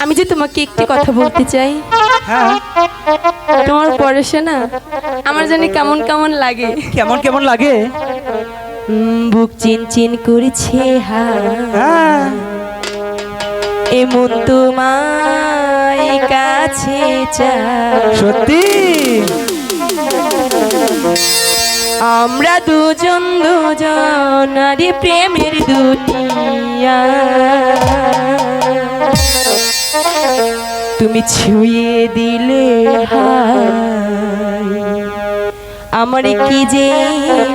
আমি যে তোমাকে একটি কথা বলতে চাই হ্যাঁ। তোমার পরশে না আমার জানি কেমন কেমন লাগে। কেমন কেমন লাগে? বুক চিন চিন করেছে হা হ্যাঁ। এমন তোমায় কাছে চা সত্যি? আমরা দুজন দুজন আরে প্রেমের দুনিয়া তুমি ছুঁয়ে দিলে আমার কি যে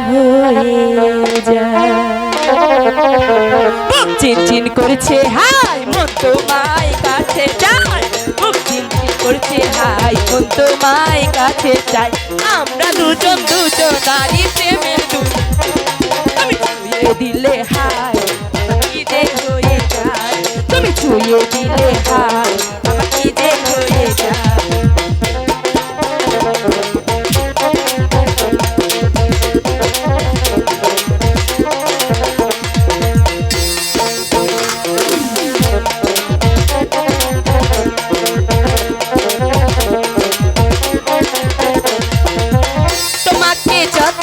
হয়ে যায়? চিনচিন করছে হাই মন তোমায় কাছে চিনচিন করছে হাই মন তোমায় কাছে চাই? আমরা দুজন দুজন প্রেমের দুজন তুমি ছুঁয়ে দিলে হাই তুমি ছুঁয়ে দিলে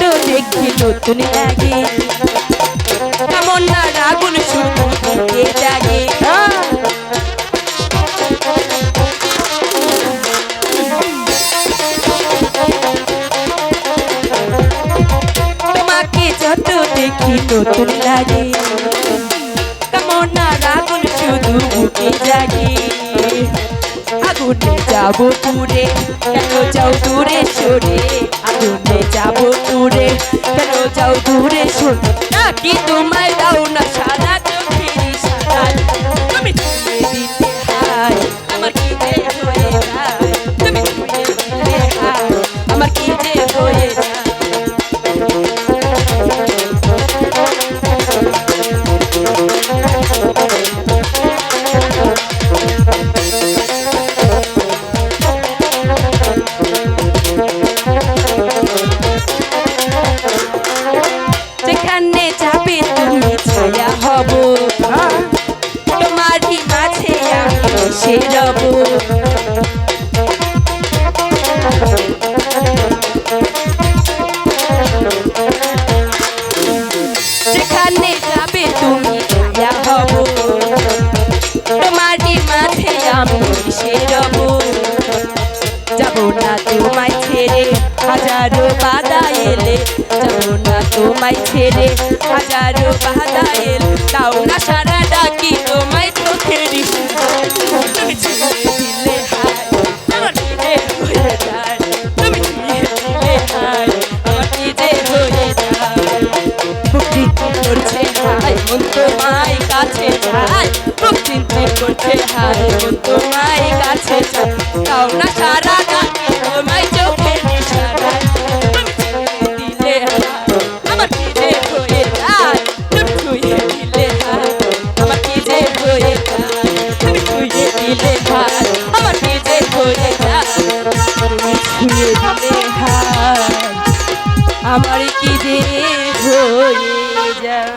যত দেখি নতুন লাগে। কেমন না শুধু দিকে জাগে তোমাকে যত দেখি নতুন লাগে। কেমন না আগুন শুধু বুকে জাগে আগুনে যাব পুরে কেন যাও দূরে সরে? আগুনে যাব পুরে কেন যাও দূরে সরে নাকি তোমায় তোমায় ছেড়ে হাজারো বাধা এলে যাব না তোমায় ছেড়ে হাজারো বাধা এলে তাও না সারা ডাকি তোমায় চোখের ইশারায়। তুমি ছুঁয়ে দিলে হায় দিলে হায় আমার কি যে হয়ে যায় তুমি ছুঁয়ে দিলে হায় আমার কি যে হয়ে যায়?